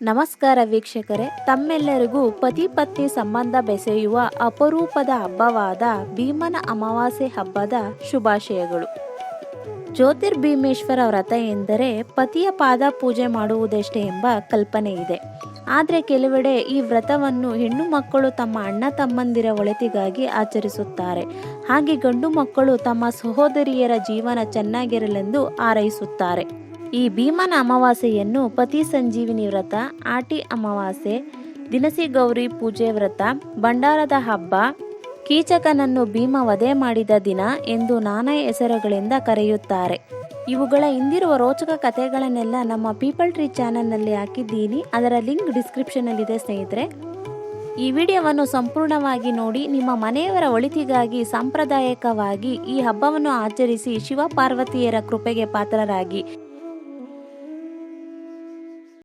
ನಮಸ್ಕಾರ ವೀಕ್ಷಕರೇ, ತಮ್ಮೆಲ್ಲರಿಗೂ ಪತಿ ಪತ್ನಿ ಸಂಬಂಧ ಬೆಸೆಯುವ ಅಪರೂಪದ ಹಬ್ಬವಾದ ಭೀಮನ ಅಮಾವಾಸ್ಯೆ ಹಬ್ಬದ ಶುಭಾಶಯಗಳು. ಜ್ಯೋತಿರ್ಭೀಮೇಶ್ವರ ವ್ರತ ಎಂದರೆ ಪತಿಯ ಪಾದ ಪೂಜೆ ಮಾಡುವುದಷ್ಟೇ ಎಂಬ ಕಲ್ಪನೆ ಇದೆ. ಆದರೆ ಕೆಲವೆಡೆ ಈ ವ್ರತವನ್ನು ಹೆಣ್ಣು ಮಕ್ಕಳು ತಮ್ಮ ಅಣ್ಣ ತಮ್ಮಂದಿರ ಒಳಿತಿಗಾಗಿ ಆಚರಿಸುತ್ತಾರೆ. ಹಾಗೆ ಗಂಡು ಮಕ್ಕಳು ತಮ್ಮ ಸಹೋದರಿಯರ ಜೀವನ ಚೆನ್ನಾಗಿರಲೆಂದು ಹಾರೈಸುತ್ತಾರೆ. ಈ ಭೀಮನ ಅಮಾವಾಸ್ಯೆಯನ್ನು ಪತಿ ಸಂಜೀವಿನಿ ವ್ರತ, ಆಟಿ ಅಮಾವಾಸ್ಯೆ, ದಿನಸಿ ಗೌರಿ ಪೂಜೆ ವ್ರತ, ಭಂಡಾರದ ಹಬ್ಬ, ಕೀಚಕನನ್ನು ಭೀಮ ವಧೆ ಮಾಡಿದ ದಿನ ಎಂದು ನಾನಾ ಹೆಸರುಗಳಿಂದ ಕರೆಯುತ್ತಾರೆ. ಇವುಗಳ ಹಿಂದಿರುವ ರೋಚಕ ಕಥೆಗಳನ್ನೆಲ್ಲ ನಮ್ಮ ಪೀಪಲ್ ಟ್ರೀ ಚಾನಲ್ನಲ್ಲಿ ಹಾಕಿದ್ದೀನಿ. ಅದರ ಲಿಂಕ್ ಡಿಸ್ಕ್ರಿಪ್ಷನಲ್ಲಿದೆ ಸ್ನೇಹಿತರೆ. ಈ ವಿಡಿಯೋವನ್ನು ಸಂಪೂರ್ಣವಾಗಿ ನೋಡಿ ನಿಮ್ಮ ಮನೆಯವರ ಒಳಿತಿಗಾಗಿ ಸಾಂಪ್ರದಾಯಿಕವಾಗಿ ಈ ಹಬ್ಬವನ್ನು ಆಚರಿಸಿ ಶಿವ ಪಾರ್ವತಿಯರ ಕೃಪೆಗೆ ಪಾತ್ರರಾಗಿ.